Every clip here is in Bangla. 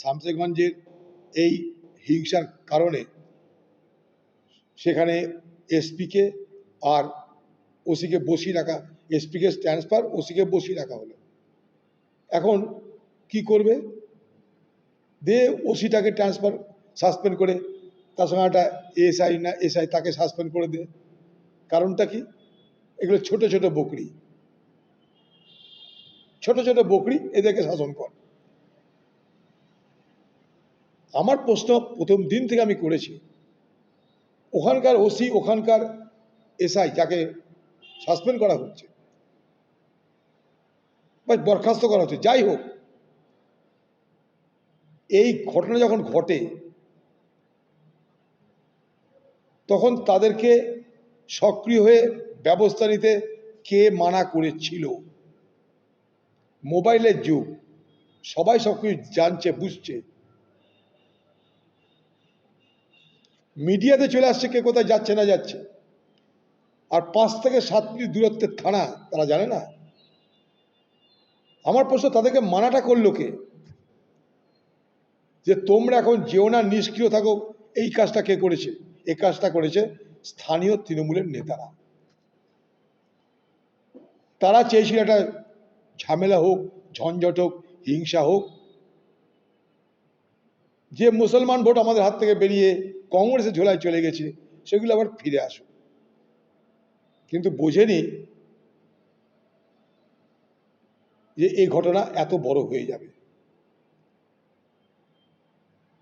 শামসেরগঞ্জের এই হিংসার কারণে সেখানে এসপিকে আর ওসিকে বসিয়ে রাখা, এসপিকে ট্রান্সফার, ওসিকে বসিয়ে রাখা হলো। এখন কি করবে? দে ওসিটাকে ট্রান্সফার, সাসপেন্ড করে, তার সঙ্গে একটা এসআই না, এসআই তাকে সাসপেন্ড করে দে। কারণটা কি? এগুলো ছোট ছোট বকরি। ছোট ছোট বকরি এদেরকে শাসন কর। আমার প্রশ্ন প্রথম দিন থেকে আমি করেছি। ওখানকার ওসি, ওখানকার এসআই যাকে সাসপেন্ড করা হচ্ছে, বা বরখাস্ত করা হচ্ছে, যাই হোক, এই ঘটনা যখন ঘটে, তখন তাদেরকে সক্রিয় হয়ে ব্যবস্থা নিতে কে মানা করেছিল? মোবাইলের যুগ, সবাই সব কিছু জানছে, বুঝছে। মিডিয়াতে চলে আসছে, কে কোথায় যাচ্ছে, না যাচ্ছে। আর পাঁচ থেকে সাত মিনিট দূরত্বের থানা, তারা জানে না। আমার প্রশ্ন, তাদেরকে মানাটা করল কে? যে তোমরা এখন যেও না, নিষ্ক্রিয় থাকো, এই কাজটা কে করেছে? এই কাজটা করেছে স্থানীয় তৃণমূলের নেতারা। তারা চেয়েছিল একটা ঝামেলা হোক, ঝঞ্ঝট হোক, হিংসা হোক। যে মুসলমান ভোট আমাদের হাত থেকে বেরিয়ে কংগ্রেসের ঝোলায় চলে গেছে, সেগুলো আবার ফিরে আসুক। কিন্তু বোঝেনি যে এই ঘটনা এত বড় হয়ে যাবে।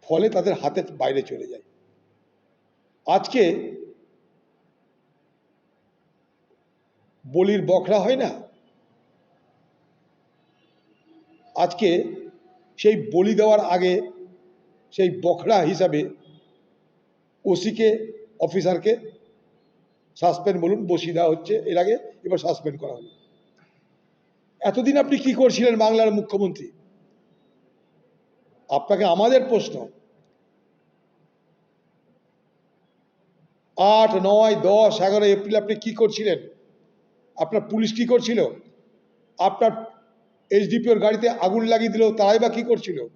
ফলে তাদের হাতের বাইরে চলে যায়। আজকে বলির বখরা হয় না? আজকে সেই বলি দেওয়ার আগে সেই বখরা হিসাবে ওসিকে, অফিসারকে সাসপেন্ড বলুন, বসিয়ে দেওয়া হচ্ছে এর আগে, এবার সাসপেন্ড করা হলো। এতদিন আপনি কি করছিলেন বাংলার মুখ্যমন্ত্রী? আপনাকে আমাদের প্রশ্ন। আট, নয়, দশ, এগারো এপ্রিল আপনি কি করছিলেন? আপনার পুলিশ কি করছিল? আপনার এইচডিপিওর গাড়িতে আগুন লাগিয়ে দিল, তারাই বা কি করছিল?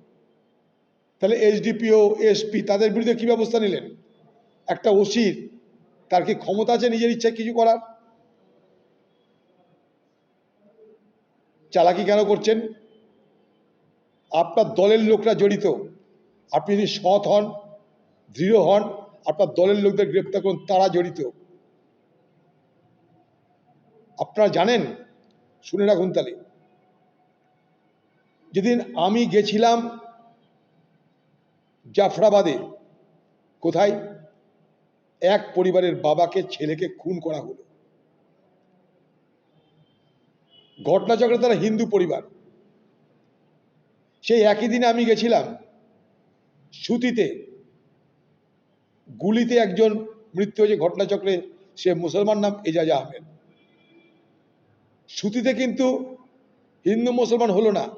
তাহলে এইচডিপিও, এসপি, তাদের বিরুদ্ধে কি ব্যবস্থা নিলেন? একটা ওসির, তার কি ক্ষমতা আছে নিজের ইচ্ছায় কিছু করার? চালাকি কেন করছেন? আপনার দলের লোকরা জড়িত। আপনি যদি সৎ হন, দৃঢ় হন, আপনার দলের লোকদের গ্রেপ্তার করুন, তারা জড়িত। আপনারা জানেন, শুনে রাখুন তাহলে, যেদিন আমি গেছিলাম জাফরাবাদে, কোথায়? এক পরিবারের বাবাকে, ছেলেকে খুন করা হলো। ঘটনাচক্রে তারা হিন্দু পরিবার। সেই একই দিনে আমি গেছিলাম সুতিতে। গুলিতে একজন মৃত্যু হয়েছে। ঘটনাচক্রে সে মুসলমান নাম এজাজ আহমেদ। সুতিতে কিন্তু হিন্দু মুসলমান হলো না।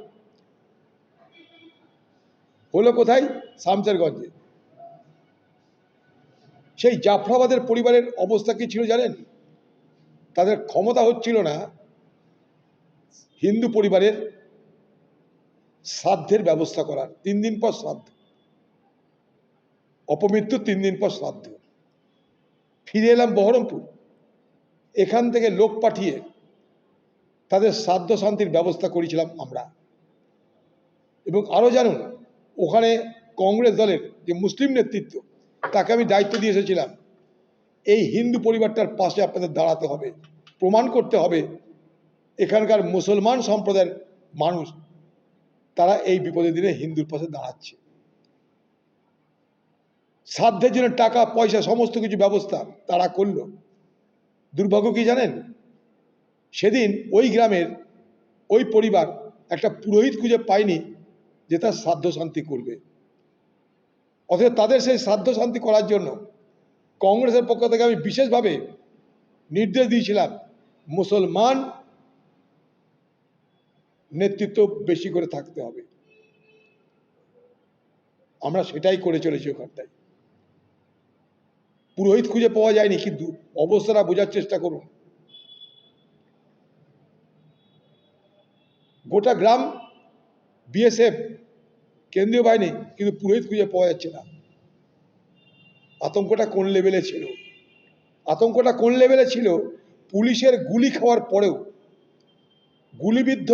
হলো কোথায়? শামসেরগঞ্জে। সেই জাফরাবাদের পরিবারের অবস্থা কি ছিল জানেন? তাদের ক্ষমতা হচ্ছিল না হিন্দু পরিবারের শ্রাদ্ধের ব্যবস্থা করার, তিন দিন পর শ্রাদ্ধ। অপমৃত্যু তিন দিন পর শ্রাদ্ধ। ফিরে এলাম বহরমপুর। এখান থেকে লোক পাঠিয়ে তাদের শ্রাদ্ধ শান্তির ব্যবস্থা করেছিলাম আমরা। এবং আরও জানুন, ওখানে কংগ্রেস দলের যে মুসলিম নেতৃত্ব তাকে আমি দায়িত্ব দিয়ে এসেছিলাম? এই হিন্দু পরিবারটার পাশে আপনাদের দাঁড়াতে হবে, প্রমাণ করতে হবে। এখানকার মুসলমান সম্প্রদায়ের মানুষ, তারা এই বিপদের দিনে হিন্দুর পাশে দাঁড়াচ্ছে। সাধ্যের জন্য টাকা, পয়সা, সমস্ত কিছু ব্যবস্থা তারা করল। দুর্ভাগ্য কি জানেন? সেদিন ওই গ্রামের ওই পরিবার একটা পুরোহিত খুঁজে পায়নি যে তার শ্রাদ্ধ শান্তি করবে। অথচ তাদের সেই শ্রাদ্ধ শান্তি করার জন্য কংগ্রেসের পক্ষ থেকে আমি বিশেষভাবে নির্দেশ দিয়েছিলাম, মুসলমান নেতৃত্ব বেশি করে থাকতে হবে। আমরা সেটাই করে চলেছি ওখানটায়। পুরোহিত খুঁজে পাওয়া যায়নি, কিন্তু অবস্থাটা বোঝার চেষ্টা করুন। গোটা গ্রাম বিএসএফ কেন্দ্রীয় বাহিনী, কিন্তু পুরোহিত খুঁজে পাওয়া যাচ্ছে না। আতঙ্কটা কোন লেভেলে ছিল? আতঙ্কটা কোন লেভেলে ছিল? পুলিশের গুলি খাওয়ার পরেও। গুলিবিদ্ধ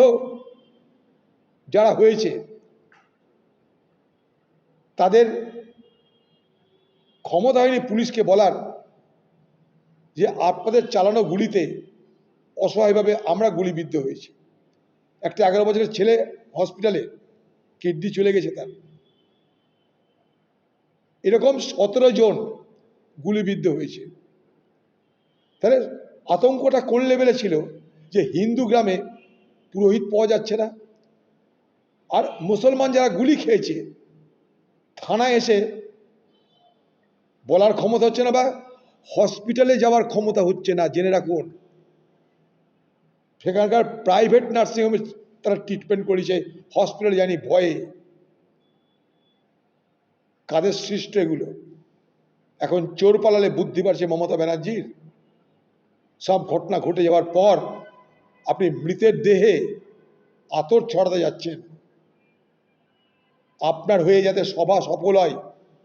যারা হয়েছে, তাদের ক্ষমতা হয়নি পুলিশকে বলার যে আপনাদের চালানো গুলিতে অসহায়ভাবে আমরা গুলিবিদ্ধ হয়েছি। একটা এগারো বছরের ছেলে হসপিটালে কিডনি চলে গেছে তার। এরকম সতেরো জন গুলিবিদ্ধ হয়েছে। তাহলে আতঙ্কটা কোন লেভেলে ছিল? যে হিন্দু গ্রামে পুরোহিত পাওয়া যাচ্ছে না। আর মুসলমান যারা গুলি খেয়েছে, থানায় এসে বলার ক্ষমতা হচ্ছে না বা হসপিটালে যাওয়ার ক্ষমতা হচ্ছে না, জেনে রাখুন। সেখানকার প্রাইভেট নার্সিংহোমে তারা ট্রিটমেন্ট করেছে হসপিটালে জানি ভয়ে। কাদের সৃষ্ট এগুলো? এখন চোর পালালে বুদ্ধি পারছে মমতা ব্যানার্জির। সব ঘটনা ঘটে যাওয়ার পর আপনি মৃতের দেহে আতর ছড়াতে যাচ্ছেন। আপনার হয়ে যাতে সভা সফল হয়,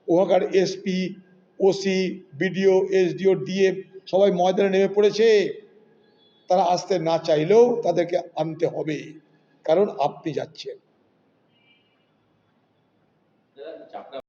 ওখানকার SP OC BDO SDO DA সবাই ময়দানে নেমে পড়েছে। তারা আসতে না চাইলেও তাদেরকে আনতে হবে। কারণ আপনি যাচ্ছেন।